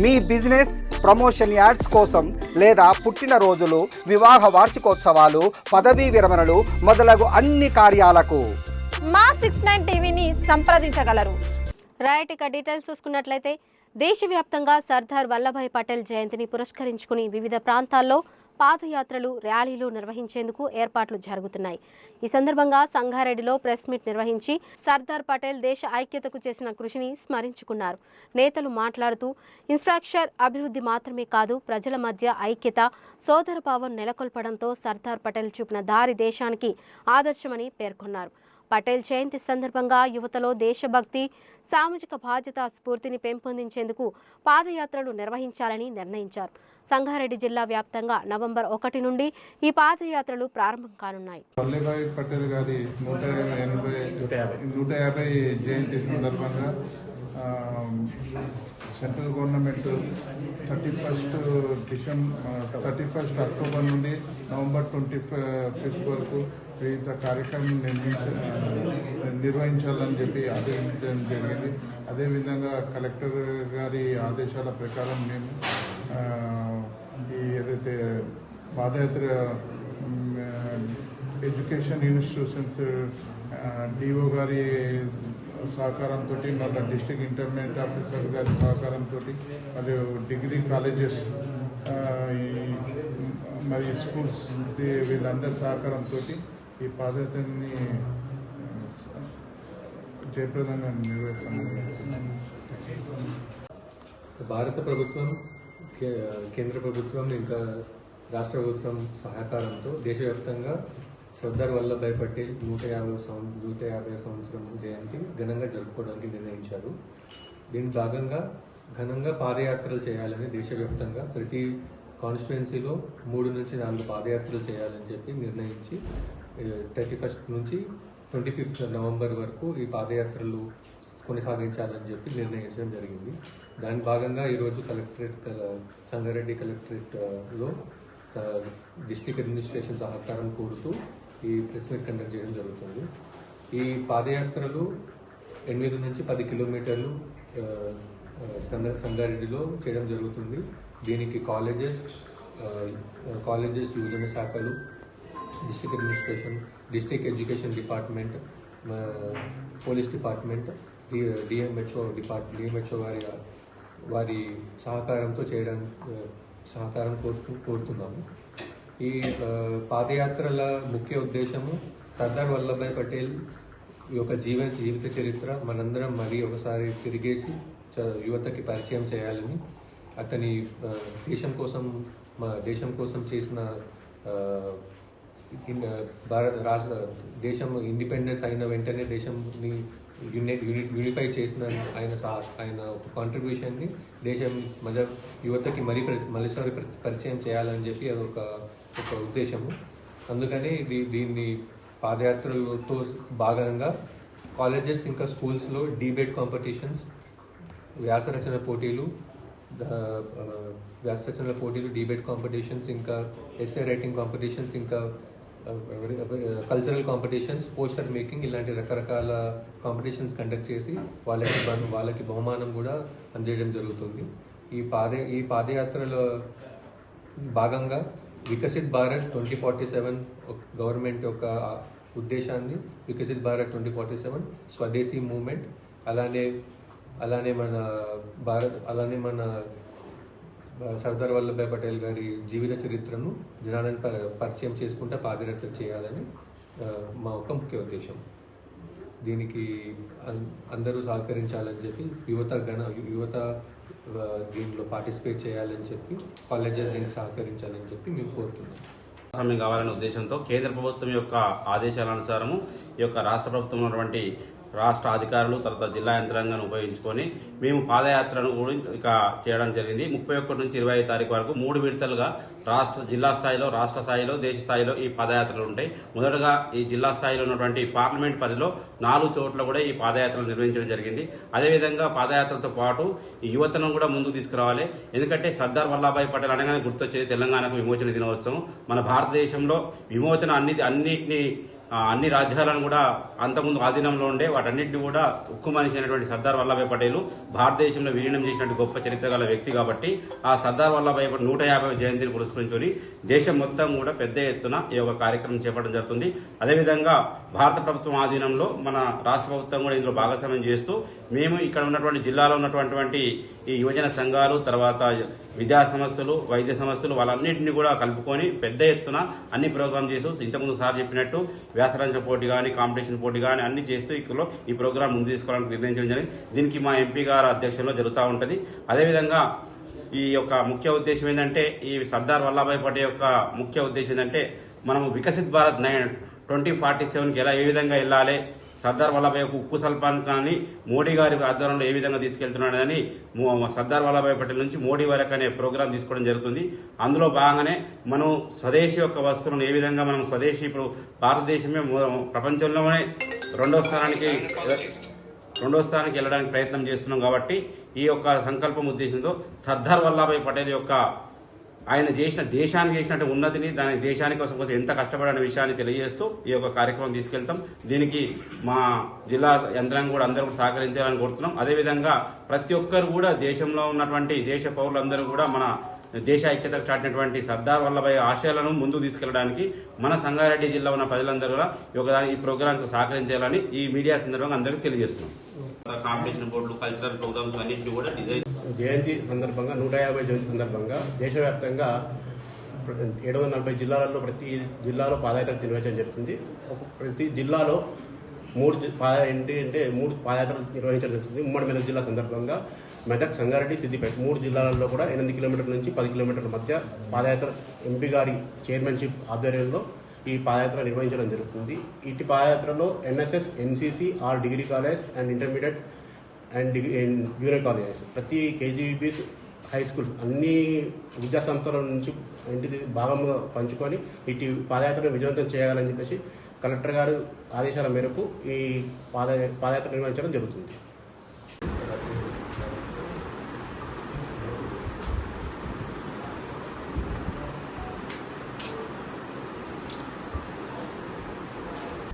మీ business promotion ads కోసం లేదా పుట్టినరోజులు వివాహ వార్షికోత్సవాలు పదవీ విరమణలు మొదలగు అన్ని కార్యాలకు. మా సిక్స్ నైన్ టీవీని సంప్రదించగలరు. రైట్ ఇక డీటెయిల్స్ చూసుకున్నట్లయితే దేశవ్యాప్తంగా సర్దార్ వల్లభాయ్ పటేల్ జయంతిని పురస్కరించుకుని వివిధ ప్రాంతాల్లో పాదయాత్రలు ర్యాలీలు నిర్వహించేందుకు ఏర్పాట్లు జరుగుతున్నాయి. ఈ సందర్భంగా సంగారెడ్డిలో ప్రెస్ మీట్ నిర్వహించి సర్దార్ పటేల్ దేశ ఐక్యతకు చేసిన కృషిని స్మరించుకున్నారు. నేతలు మాట్లాడుతూ ఇన్ఫ్రాస్ట్రక్చర్ అభివృద్ధి మాత్రమే కాదు ప్రజల మధ్య ఐక్యత సోదరభావం నెలకొల్పడంతో సర్దార్ పటేల్ చూపిన దారి దేశానికి ఆదర్శమని పేర్కొన్నారు. పటేల్ జయంతి సందర్భంగా యువతలో దేశభక్తి సామాజిక బాధ్యత స్ఫూర్తిని పెంపొందించేందుకు పాదయాత్రలు నిర్వహించాలని నిర్ణయించారు. సంగారెడ్డి జిల్లా వ్యాప్తంగా నవంబర్ ఒకటి నుండి ఈ పాదయాత్రలు ప్రారంభం కానున్నాయి. పటేల్ గారి నూట ఎనభై నూట యాభై జయంతి సందర్భంగా central government thirty first December thirty first October నుండి నవంబర్ ట్వంటీ ఫిఫ్త్ వరకు ఇంత కార్యక్రమం నిర్మించ నిర్వహించాలని చెప్పి ఆదేశించడం జరిగింది. అదేవిధంగా కలెక్టర్ గారి ఆదేశాల ప్రకారం మేము ఈ ఏదైతే పాదయాత్ర ఎడ్యుకేషన్ ఇన్స్టిట్యూషన్స్ డిఓ గారి సహకారంతో మళ్ళీ డిస్ట్రిక్ట్ ఇంటర్మీడియట్ ఆఫీసర్ గారి సహకారంతో మరియు డిగ్రీ కాలేజెస్ మరి స్కూల్స్ వీళ్ళందరి సహకారంతో ఈ పాదయాత్రని జయప్రదంగా నిర్వహిస్తాము. భారత ప్రభుత్వం కే- కేంద్ర ప్రభుత్వం ఇంకా రాష్ట్ర ప్రభుత్వం సహకారంతో దేశవ్యాప్తంగా సర్దార్ వల్లభాయ్ పటేల్ నూట యాభై సంవత్సరం నూట యాభై సంవత్సరం జయంతి ఘనంగా జరుపుకోవడానికి నిర్ణయించారు. దీని భాగంగా ఘనంగా పాదయాత్రలు చేయాలని దేశవ్యాప్తంగా ప్రతి కాన్స్టిట్యున్సీలో మూడు నుంచి నాలుగు పాదయాత్రలు చేయాలని చెప్పి నిర్ణయించి థర్టీ ఫస్ట్ నుంచి ట్వంటీ ఫిఫ్త్ నవంబర్ వరకు ఈ పాదయాత్రలు కొనసాగించాలని చెప్పి నిర్ణయించడం జరిగింది. దాని భాగంగా ఈరోజు కలెక్టరేట్ సంగారెడ్డి కలెక్టరేట్లో ఆ, డిస్టిక్ అడ్మినిస్ట్రేషన్ సహకారం కోరుతూ ఈ ప్రెస్ మీట్ కండక్ట్ చేయడం జరుగుతుంది. ఈ పాదయాత్రలు ఎనిమిది నుంచి పది కిలోమీటర్లు సంగారెడ్డిలో చేయడం జరుగుతుంది. దీనికి కాలేజెస్ కాలేజెస్ యువజన శాఖలు district administration district education department police department DMHO depart DMHO వారి వారి సహకారంతో చేయడం సహకారం కోరుతూ కోరుతున్నాము. ఈ పాదయాత్రల ముఖ్య ఉద్దేశము సర్దార్ వల్లభాయ్ పటేల్ యొక్క జీవన జీవిత చరిత్ర మనందరం మరీ ఒకసారి తిరిగేసి చ- యువతకి పరిచయం చేయాలని అతని దేశం కోసం మా దేశం కోసం చేసిన భారత రాష్ట్ర దేశం ఇండిపెండెన్స్ అయిన వెంటనే దేశంని యూనిట్ యూనిట్ యూనిఫై చేసిన ఆయన ఆయన ఒక కాంట్రిబ్యూషన్ని దేశం మధ్య యువతకి మరీ ప్ర- మరోసారి పరిచయం చేయాలని చెప్పి అదొక ఒక ఉద్దేశము. అందుకని దీ- దీన్ని పాదయాత్రలతో భాగంగా కాలేజెస్ ఇంకా స్కూల్స్లో డిబేట్ కాంపిటీషన్స్ వ్యాసరచన పోటీలు వ్యాసరచన వ్యాసరచనల పోటీలు డిబేట్ కాంపిటీషన్స్ ఇంకా ఎస్ఏ రైటింగ్ కాంపిటీషన్స్ ఇంకా కల్చరల్ కాంపిటీషన్స్ పోస్టర్ మేకింగ్ ఇలాంటి రకరకాల కాంపిటీషన్స్ కండక్ట్ చేసి వాళ్ళకి వాళ్ళకి బహుమానం కూడా అందజేయడం జరుగుతుంది. ఈ పాద ఈ పాదయాత్రలో భాగంగా Viksit Bharat twenty forty seven government యొక్క ఉద్దేశాన్ని Viksit Bharat twenty forty seven Swadeshi movement అలానే అలానే మన భారత్ అలానే మన సర్దార్ వల్లభాయ్ పటేల్ గారి జీవిత చరిత్రను జనాలను ప- పరిచయం చేసుకుంటే పాదయాత్ర చేయాలని మా ఒక ముఖ్య ఉద్దేశం. దీనికి అందరూ సహకరించాలని చెప్పి యువత గణ యువత దీంట్లో పార్టిసిపేట్ చేయాలని చెప్పి కాలేజెస్ దీనికి సహకరించాలని చెప్పి మేము కోరుతున్నాం. సమయం కావాలనే ఉద్దేశంతో కేంద్ర ప్రభుత్వం యొక్క ఆదేశాల అనుసారము ఈ యొక్క రాష్ట్ర ప్రభుత్వం ఉన్నటువంటి రాష్ట్ర అధికారులు తర్వాత జిల్లా యంత్రాంగాన్ని ఉపయోగించుకొని మేము పాదయాత్రను కూడా ఇక చేయడం జరిగింది. ముప్పై ఒకటి నుంచి ఇరవై ఐదు తారీఖు వరకు మూడు విడతలుగా రాష్ట్ర జిల్లా స్థాయిలో రాష్ట్ర స్థాయిలో దేశ స్థాయిలో ఈ పాదయాత్రలు ఉంటాయి. మొదటగా ఈ జిల్లా స్థాయిలో ఉన్నటువంటి పార్లమెంట్ పరిధిలో నాలుగు చోట్ల కూడా ఈ పాదయాత్రలు నిర్వహించడం జరిగింది. అదేవిధంగా పాదయాత్రతో పాటు ఈ యువతను కూడా ముందుకు తీసుకురావాలి. ఎందుకంటే సర్దార్ వల్లభాయ్ పటేల్ అనగానే గుర్తొచ్చేది తెలంగాణకు విమోచన దినోత్సవం. మన భారతదేశంలో విమోచన అన్ని అన్నింటినీ అన్ని రాజ్యాలను కూడా అంతకుముందు ఆధీనంలో ఉండే వాటన్నిటిని కూడా ఉక్కు మనిషి అయినటువంటి సర్దార్ వల్లభాయ్ పటేల్ భారతదేశంలో విలీనం చేసినటువంటి గొప్ప చరిత్ర గల వ్యక్తి కాబట్టి ఆ సర్దార్ వల్లభాయ్ నూట యాభై జయంతిని పురస్కరించుకొని దేశం మొత్తం కూడా పెద్ద ఎత్తున ఈ యొక్క కార్యక్రమం చేపట్టడం జరుగుతుంది. అదేవిధంగా భారత ప్రభుత్వం ఆధీనంలో మన రాష్ట్ర ప్రభుత్వం కూడా ఇందులో భాగస్వామ్యం చేస్తూ మేము ఇక్కడ ఉన్నటువంటి జిల్లాలో ఉన్నటువంటి ఈ యువజన సంఘాలు తర్వాత విద్యా సంస్థలు వైద్య సంస్థలు వాళ్ళన్నింటినీ కూడా కలుపుకొని పెద్ద ఎత్తున అన్ని ప్రోగ్రామ్ చేస్తూ ఇంతకుముందు సార్ చెప్పినట్టు వ్యాసరచన పోటీ కానీ కాంపిటీషన్ పోటీ కానీ అన్ని చేస్తూ ఇక్కడ ఈ ప్రోగ్రామ్ ముందు తీసుకోవడానికి నిర్ణయించడం జరిగింది. దీనికి మా ఎంపీ గారి అధ్యక్షంలో జరుగుతూ ఉంటుంది. అదేవిధంగా ఈ యొక్క ముఖ్య ఉద్దేశం ఏంటంటే ఈ సర్దార్ వల్లభాయ్ పటేల్ యొక్క ముఖ్య ఉద్దేశం ఏంటంటే మనము Viksit Bharat nine twenty forty సెవెన్కి ఎలా ఏ విధంగా వెళ్ళాలి? సర్దార్ వల్లభాయ్ యొక్క ఉక్కు సల్పాన్ కానీ మోడీ గారి ఆధ్వర్యంలో ఏ విధంగా తీసుకెళ్తున్నాడని సర్దార్ వల్లభాయ్ పటేల్ నుంచి మోడీ వరకు అనే ప్రోగ్రాం తీసుకోవడం జరుగుతుంది. అందులో భాగంగానే మనం స్వదేశీ యొక్క వస్తువులను ఏ విధంగా మనం స్వదేశీ ఇప్పుడు భారతదేశమే ప్రపంచంలోనే రెండో స్థానానికి రెండో స్థానానికి వెళ్ళడానికి ప్రయత్నం చేస్తున్నాం కాబట్టి ఈ యొక్క సంకల్పం ఉద్దేశంతో సర్దార్ వల్లభాయ్ పటేల్ యొక్క ఆయన చేసిన దేశానికి చేసినట్టు ఉన్నతిని దాని దేశాని కోసం కోసం ఎంత కష్టపడిన విషయాన్ని తెలియజేస్తూ ఈ యొక్క కార్యక్రమం తీసుకెళ్తాం. దీనికి మా జిల్లా యంత్రాంగం కూడా అందరూ కూడా సహకరించాలని కోరుతున్నాం. అదేవిధంగా ప్రతి ఒక్కరు కూడా దేశంలో ఉన్నటువంటి దేశ పౌరులందరూ కూడా మన దేశ ఐక్యత చాటినటువంటి సర్దార్ వల్లభాయ్ ఆశయాలను ముందుకు తీసుకెళ్ళడానికి మన సంగారెడ్డి జిల్లా ఉన్న ప్రజలందరూ కూడా ఈ ఒక దాని- ఈ ప్రోగ్రాంకు సహకరించాలని ఈ మీడియా సందర్భంగా అందరికీ తెలియజేస్తున్నాం. కాంపిటీషన్ బోర్డులు కల్చరల్ ప్రోగ్రామ్స్ అన్నింటినీ కూడా డిజైన్ జయంతి సందర్భంగా నూట యాభై జయంతి సందర్భంగా దేశవ్యాప్తంగా ఏడు వందల నలభై జిల్లాలలో ప్రతి జిల్లాలో పాదయాత్ర నిర్వహించడం జరుగుతుంది. ప్రతి జిల్లాలో మూడు జి- పాద ఏంటి అంటే మూడు పాదయాత్రలు నిర్వహించడం జరుగుతుంది. ఉమ్మడి మెదక్ జిల్లా సందర్భంగా మెదక్ సంగారెడ్డి సిద్దిపేట మూడు జిల్లాలలో కూడా ఎనిమిది కిలోమీటర్ల నుంచి పది కిలోమీటర్ల మధ్య పాదయాత్ర ఎంపీ గారి చైర్మన్షిప్ ఆధ్వర్యంలో ఈ పాదయాత్ర నిర్వహించడం జరుగుతుంది. ఇటు పాదయాత్రలో NSS NCC R degree college and intermediate and degree junior colleges. ప్రతి కేజీబీస్ హై స్కూల్స్ అన్ని విద్యా సంస్థల నుంచి ఇంటిది భాగంగా పంచుకొని ఇటు పాదయాత్రను విజయవంతం చేయాలని చెప్పేసి కలెక్టర్ గారు ఆదేశాల మేరకు ఈ పాద పాదయాత్ర నిర్వహించడం జరుగుతుంది.